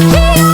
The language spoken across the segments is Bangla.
Here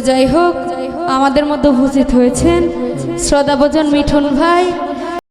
যাই হোক আমাদের মধ্যে উপস্থিত হয়েছেন শ্রদ্ধাভোজন মিঠুন ভাই